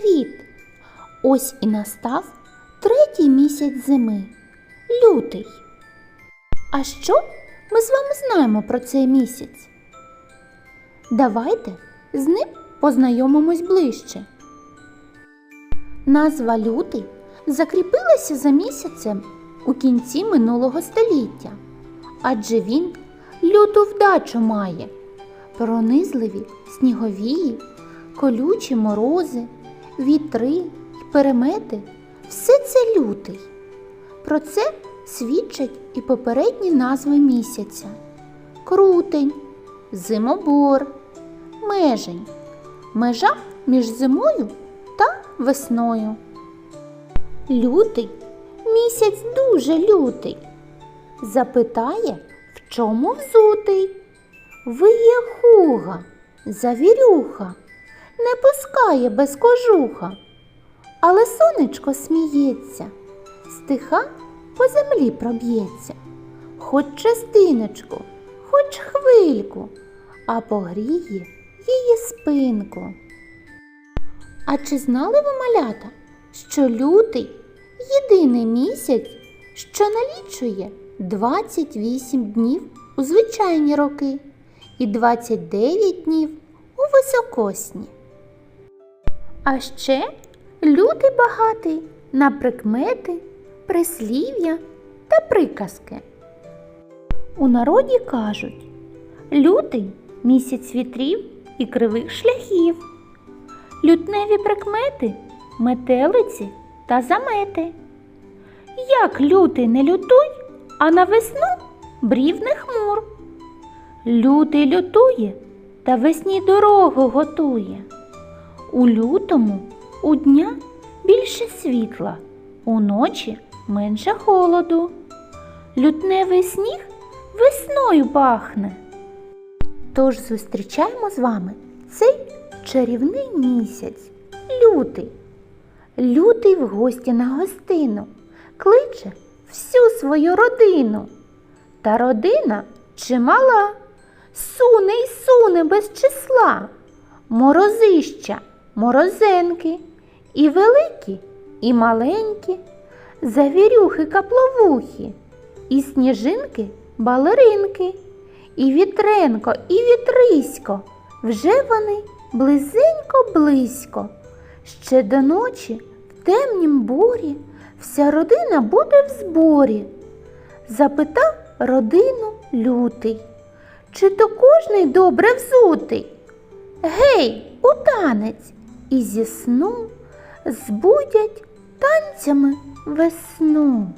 Привіт! Ось і настав третій місяць зими лютий. А що ми з вами знаємо про цей місяць? Давайте з ним познайомимось ближче. Назва лютий закріпилася за місяцем у кінці минулого століття, адже він люту вдачу має, пронизливі сніговії, колючі морози, вітри й перемети все це лютий. Про це свідчать і попередні назви місяця: крутень, зимобор, межень, межа між зимою та весною. Лютий місяць дуже лютий. Запитає, в чому взутий? Виєхуга, завірюха, не пускає без кожуха. Але сонечко сміється, стиха по землі проб'ється, хоч частиночку, хоч хвильку, а погріє її спинку. А чи знали ви, малята, що лютий єдиний місяць, що налічує 28 днів у звичайні роки і 29 днів у високосні? А ще лютий багатий на прикмети, прислів'я та приказки. У народі кажуть лютий місяць вітрів і кривих шляхів. Лютневі прикмети метелиці та замети. Як лютий не лютуй, а на весну брів не хмур. Лютий лютує та весні дорогу готує. У лютому у дня більше світла, уночі менше холоду. Лютневий сніг весною пахне. Тож зустрічаємо з вами цей чарівний місяць, лютий. Лютий в гості на гостину кличе всю свою родину. Та родина чимала, суне й суне без числа, морозища, морозенки, і великі, і маленькі, завірюхи капловухи, і сніжинки балеринки, і вітренко, і вітрисько. Вже вони близенько близько. Ще до ночі в темнім борі вся родина буде в зборі. Запитав родину лютий, чи то кожний добре взутий? Гей, у танець, і зі сну збудять танцями весну.